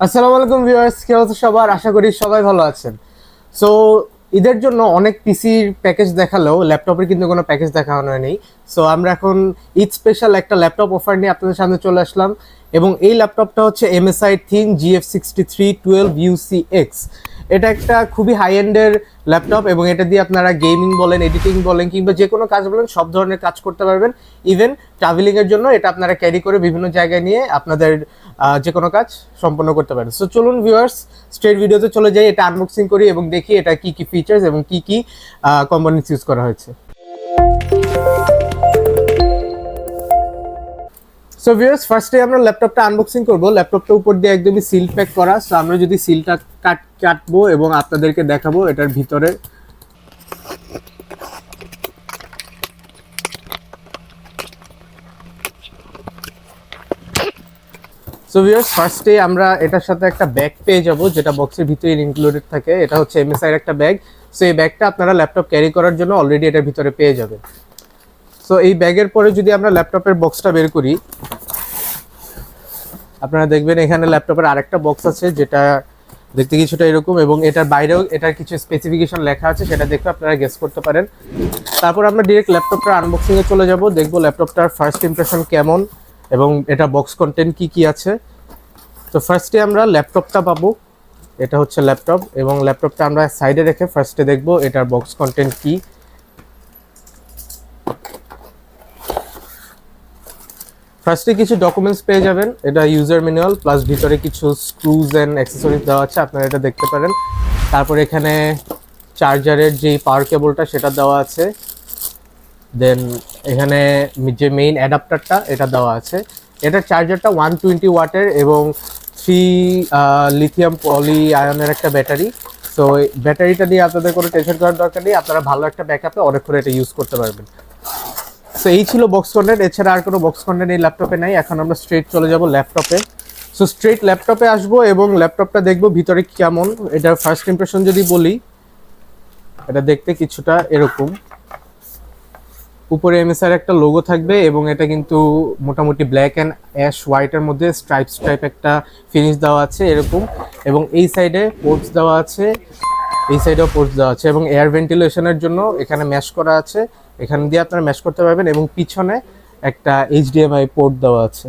আসসালামু আলাইকুম ভিউয়ার্স, কে হচ্ছে সবার? আশা করি সবাই ভালো আছেন। সো ঈদের জন্য অনেক পিসির প্যাকেজ দেখালেও ল্যাপটপের কিন্তু কোনো প্যাকেজ দেখানো নেই। সো আমরা এখন ঈদ স্পেশাল একটা ল্যাপটপ অফার নিয়ে আপনাদের সামনে চলে আসলাম। এবং এই ল্যাপটপটা হচ্ছে MSI thin GF sixty three twelve UC X এটা একটা খুবই হাই এন্ডের ল্যাপটপ এবং এটা দিয়ে আপনারা গেমিং বলেন এডিটিং বলেন কিংবা যে কোনো কাজ বলেন, সব ধরনের কাজ করতে পারবেন। ইভেন ট্রাভেলিংয়ের জন্য এটা আপনারা ক্যারি করে বিভিন্ন জায়গায় নিয়ে আপনাদের যে কোনো কাজ সম্পন্ন করতে পারেন। সো চলুন ভিউয়ার্স স্ট্রেট ভিডিওতে চলে যাই, এটা আনবক্সিং করি এবং দেখি এটা কি কি ফিচার্স এবং কি কি কম্পোনেন্টস ইউজ করা হয়েছে। সো ভিউয়ার্স ফার্স্টে আমরা ল্যাপটপটা আনবক্সিং করব। ল্যাপটপটা উপর দিয়ে একদমই সিল প্যাক করা। সো আমরা যদি সিলটা কাট কাটবো এবং আপনাদেরকে দেখাবো এটার ভিতরে। সো ভিউয়ার্স ফার্স্টে আমরা এটার সাথে একটা ব্যাগ পেয়ে যাব, যেটা বক্সের ভিতরে ইনক্লুডেড থাকে। এটা হচ্ছে এমএসআই এর একটা ব্যাগ সো এই ব্যাগটা আপনারা ল্যাপটপ ক্যারি করার জন্য অলরেডি এটার ভিতরে পেয়ে যাবেন। সো এই ব্যাগের পরে যদি আমরা ল্যাপটপের বক্সটা বের করি, আপনারা দেখবেন এখানে ল্যাপটপের আরেকটা বক্স আছে, যেটা দেখতে কিছুটা এরকম এবং এটার বাইরেও এটার কিছু স্পেসিফিকেশন লেখা আছে, সেটা দেখে আপনারা গেস করতে পারেন। তারপর আমরা ডিরেক্ট ল্যাপটপটার আনবক্সিংয়ে চলে যাব, দেখব ল্যাপটপটার ফার্স্ট ইমপ্রেশন কেমন এবং এটা বক্স কন্টেন্ট কি কি আছে। তো ফার্স্টে আমরা ল্যাপটপটা পাবো, এটা হচ্ছে ল্যাপটপ এবং ল্যাপটপটা আমরা সাইডে রেখে ফার্স্টে দেখব এটার বক্স কন্টেন্ট কি। ফার্স্টে কিছু ডকুমেন্টস পেয়ে যাবেন। এটা ইউজার ম্যানুয়াল প্লাস ভিতরে কিছু স্ক্রুজ অ্যান্ড অ্যাক্সেসরিজ দেওয়া আছে, আপনারা এটা দেখতে পারেন। তারপর এখানে চার্জারের যে পাওয়ার কেবলটা সেটা দেওয়া আছে। দেন এখানে যে মেইন অ্যাডাপ্টারটা এটা দেওয়া আছে। এটার চার্জারটা ওয়ান টোয়েন্টি ওয়াটের এবং থ্রি লিথিয়াম পলি আয়নের একটা ব্যাটারি তো ব্যাটারিটা দিয়ে আপনাদের কোনো টেনশন করার দরকার নেই। আপনারা ভালো একটা ব্যাকআপে অনেকক্ষণ এটা ইউজ করতে পারবেন। সো এই ছিল বক্স কন্টেন্ট এছাড়া আর কোনো বক্স কন্টেন্ট এই ল্যাপটপে নাই। এখন আমরা স্ট্রেট চলে যাব ল্যাপটপে সো স্ট্রেট ল্যাপটপে আসব এবং ল্যাপটপটা দেখব ভিতরে কেমন। এটার ফার্স্ট ইমপ্রেশন যদি বলি, এটা দেখতে কিছুটা এরকম। উপরে এমএসআর একটা লোগো থাকবে এবং এটা কিন্তু মোটামুটি ব্ল্যাক অ্যান্ড অ্যাশ হোয়াইটের মধ্যে স্ট্রাইপ স্ট্রাইপ একটা ফিনিশ দেওয়া আছে এরকম। এবং এই সাইডে পোর্টস দেওয়া আছে। এই সাইডেও পোর্টস দেওয়া আছে এবং এয়ার ভেন্টিলেশনের জন্য এখানে ম্যাশ করা আছে। এখান দিয়ে আপনারা ম্যাশ করতে পারবেন এবং পিছনে একটা এইচডিএমআই পোর্ট দেওয়া আছে।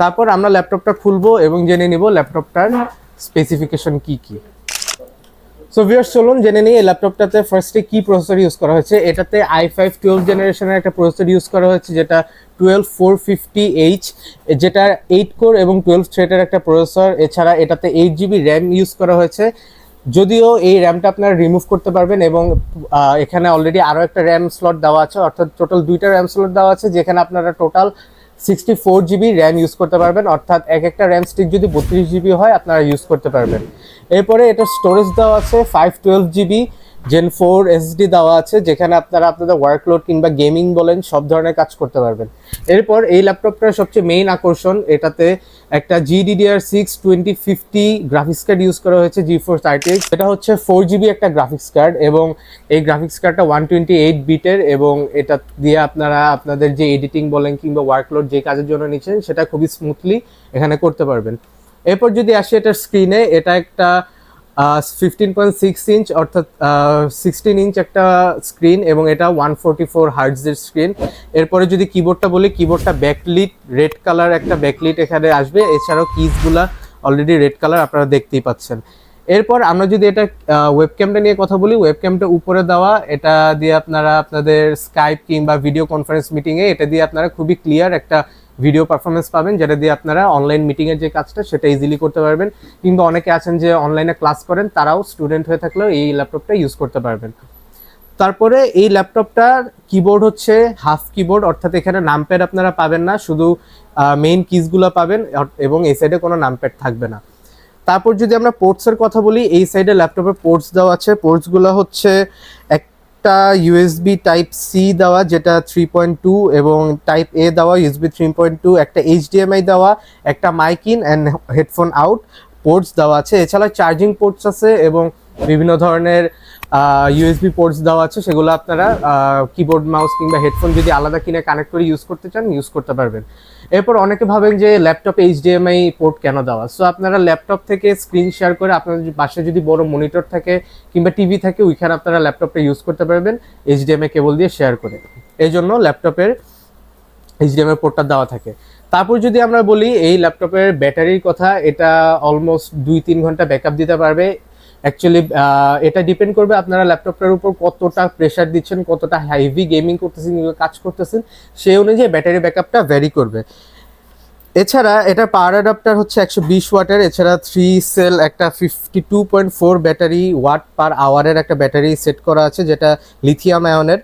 তারপর আমরা ল্যাপটপটা খুলবো এবং জেনে নিব ল্যাপটপটার স্পেসিফিকেশন কি কি। সো ভিউয়ার্স চলুন জেনে নিই এই ল্যাপটপটাতে ফার্স্টে কি প্রসেসর ইউজ করা হয়েছে। এটাতে আই ফাইভ টুয়েলভ জেনারেশনের একটা প্রসেসর ইউজ করা হয়েছে, যেটা টুয়েলভ ফোর ফিফটি এইচ যেটা এইট কোর এবং টুয়েলভ থ্রেডের একটা প্রসেসর এছাড়া এটাতে এইট জিবি র্যাম ইউজ করা হয়েছে। যদিও এই র্যামটা আপনারা রিমুভ করতে পারবেন এবং এখানে অলরেডি আরও একটা র্যাম স্লট দেওয়া আছে, অর্থাৎ টোটাল দুইটা র্যাম স্লট দেওয়া আছে, যেখানে আপনারা total sixty four GB RAM use করতে পারবেন, অর্থাৎ এক একটা র্যাম স্টিক যদি বত্রিশ জিবি হয়, আপনারা ইউজ করতে পারবেন। এরপরে এটা স্টোরেজ দেওয়া আছে five twelve GB gen four SD দেওয়া আছে, যেখানে আপনারা আপনাদের ওয়ার্কলোড কিংবা গেমিং বলেন, সব ধরনের কাজ করতে পারবেন। এরপর এই ল্যাপটপটার সবচেয়ে মেইন আকর্ষণ, এটাতে একটা GDDR six twenty fifty graphics card use করা হয়েছে জি ফোর থার্টি এটা হচ্ছে ফোর জিবি একটা গ্রাফিক্স কার্ড এবং এই গ্রাফিক্স কার্ডটা ওয়ান টোয়েন্টি এইট বিটের এবং এটা দিয়ে আপনারা আপনাদের যে এডিটিং বলেন কিংবা ওয়ার্কলোড যে কাজের জন্য নিচ্ছেন, সেটা খুবই স্মুথলি এখানে করতে পারবেন। এরপর যদি আসি এটার স্ক্রিনে এটা একটা ফিফটিন পয়েন্ট সিক্স ইঞ্চ অর্থাৎ সিক্সটিন ইঞ্চ একটা স্ক্রিন এবং এটা ওয়ান ফোরটি ফোর হার্টসের স্ক্রিন এরপরে যদি কিবোর্ডটা বলি কিবোর্ডটা ব্যাকলিট রেড কালার একটা ব্যাকলিট এখানে আসবে। এছাড়াও কিজগুলা অলরেডি রেড কালার আপনারা দেখতেই পাচ্ছেন। এরপর আমরা যদি এটা ওয়েবক্যামটা নিয়ে কথা বলি ওয়েবক্যামটা উপরে দেওয়া, এটা দিয়ে আপনারা আপনাদের স্কাইপ কিংবা ভিডিও কনফারেন্স মিটিংয়ে এটা দিয়ে আপনারা খুবই ক্লিয়ার একটা ভিডিও পারফরমেন্স পাবেন, যেটা দিয়ে আপনারা অনলাইন মিটিংয়ের যে কাজটা, সেটা ইজিলি করতে পারবেন। কিংবা অনেকে আছেন যে অনলাইনে ক্লাস করেন, তারাও স্টুডেন্ট হয়ে থাকলেও এই ল্যাপটপটা ইউজ করতে পারবেন। তারপরে এই ল্যাপটপটার কিবোর্ড হচ্ছে হাফ কিবোর্ড অর্থাৎ এখানে নামপ্যাড আপনারা পাবেন না, শুধু মেইন কিজগুলো পাবেন এবং এই সাইডে কোনো নামপ্যাড থাকবে না। তারপর যদি আমরা পোর্টসের কথা বলি, এই সাইডে ল্যাপটপে পোর্টস দেওয়া আছে। পোর্টসগুলো হচ্ছে একটা ইউএসবি টাইপ সি দেওয়া, যেটা থ্রি পয়েন্ট টু এবং টাইপ এ দেওয়া ইউএসবি থ্রি পয়েন্ট টু একটা এইচডিএমআই দেওয়া, একটা mic in and headphone out ports দেওয়া আছে। এছাড়া চার্জিং পোর্টস আছে এবং বিভিন্ন ধরনের ইউএসবি পোর্টস দেওয়া আছে, সেগুলো আপনারা কিবোর্ড মাউস কিংবা হেডফোন যদি আলাদা কিনে কানেক্ট করে ইউজ করতে চান ইউজ করতে পারবেন। এরপর অনেকে ভাবেন যে ল্যাপটপে এইচডিএমআই পোর্ট কেন দেওয়া? সো আপনারা ল্যাপটপ থেকে স্ক্রিন শেয়ার করে আপনার বাসায় যদি বড় মনিটর থাকে কিংবা টিভি থাকে, ওইখানে আপনারা ল্যাপটপটা ইউজ করতে পারবেন এইচডিএমআই কেবল দিয়ে শেয়ার করে। এই জন্য ল্যাপটপের এইচডিএমআই পোর্টটা দেওয়া থাকে। তারপর যদি আমরা বলি, এই ল্যাপটপের ব্যাটারির কথা, এটা অলমোস্ট দুই তিন ঘণ্টা ব্যাকআপ দিতে পারবে। অ্যাকচুয়ালি এটা ডিপেন্ড করবে আপনারা ল্যাপটপটার উপর কতটা প্রেশার দিচ্ছেন, কতটা হাইভি গেমিং করতেছেন কাজ করতেছেন, সেই অনুযায়ী ব্যাটারি ব্যাকআপটা ভ্যারি করবে। এছাড়া এটা পাওয়ার অ্যাডাপ্টার হচ্ছে একশো বিশ ওয়াটের, এছাড়া থ্রি সেল একটা fifty two point four battery watt per আওয়ারের একটা ব্যাটারি সেট করা আছে, যেটা লিথিয়াম আয়নের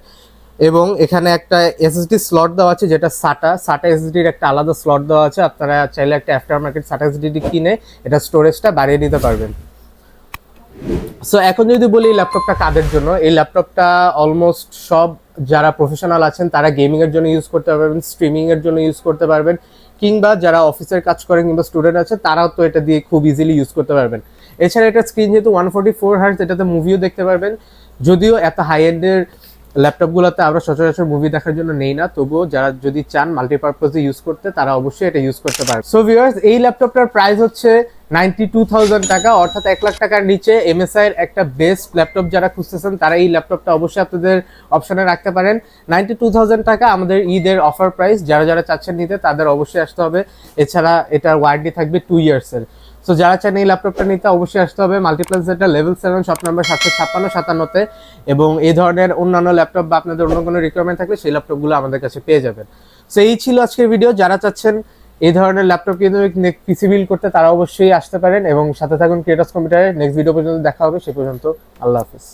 এবং এখানে একটা এসএসডি স্লট দেওয়া আছে, যেটা সাটা সাটা এসএসডির একটা আলাদা স্লট দেওয়া আছে, আপনারা চাইলে একটা আফটার মার্কেট সাটা এসএসডি কিনে এটা স্টোরেজটা বাড়িয়ে নিতে পারবেন। সো এখন যদি বলি এই ল্যাপটপটা কাদের জন্য, এই ল্যাপটপটা অলমোস্ট সব যারা প্রফেশনাল আছেন, তারা গেমিংয়ের জন্য ইউজ করতে পারবেন স্ট্রিমিংয়ের জন্য ইউজ করতে পারবেন, কিংবা যারা অফিসের কাজ করেন কিংবা স্টুডেন্ট আছে তারাও তো এটা দিয়ে খুব ইজিলি ইউজ করতে পারবেন। এছাড়া এটা স্ক্রিন যেহেতু ওয়ান ফোর্টি ফোর হার্স এটাতে মুভিও দেখতে পারবেন। যদিও এত হাই এন্ডের ল্যাপটপগুলোতে আমরা সচরাচর মুভি দেখার জন্য নেই না, তবুও যারা যদি চান মাল্টিপারপাসে ইউজ করতে, তারা অবশ্যই এটা ইউজ করতে পারে সো ভিউয়ার্স এই ল্যাপটপটার প্রাইস হচ্ছে নাইনটি টু থাউজেন্ড টাকা, অর্থাৎ এক লাখ টাকার নিচে এমএসআই এর একটা বেস্ট ল্যাপটপ যারা খুঁজতেছেন, তারা এই ল্যাপটপটা অবশ্যই আপনাদের অপশনে রাখতে পারেন। নাইনটি টু থাউজেন্ড টাকা আমাদের ঈদের অফার প্রাইস যারা যারা চাচ্ছেন নিতে, তাদের অবশ্যই আসতে হবে। এছাড়া এটার ওয়ারেন্টি থাকবে টু ইয়ার্সের সো যারা চান এই ল্যাপটপটা নিতে, অবশ্যই আসতে হবে। মাল্টিপ্লাস যেটা লেভেল সেভেন শপ নাম্বার সাতশো ছাপ্পান্ন, সাতান্নতে। এবং এই ধরনের অন্যান্য ল্যাপটপ বা আপনাদের অন্য কোনো রিকোয়ারমেন্ট থাকলে সেই ল্যাপটপগুলো আমাদের কাছে পেয়ে যাবেন। সো এই ছিল আজকের ভিডিও যারা চাচ্ছেন এই ধরনের ল্যাপটপ কিন্তু পিসি বিল করতে, তারা অবশ্যই আসতে পারেন। এবং সাথে থাকুন ক্রিয়েটার্স কম্পিউটারে নেক্সট ভিডিও পর্যন্ত দেখা হবে, সে পর্যন্ত আল্লাহ হাফিজ।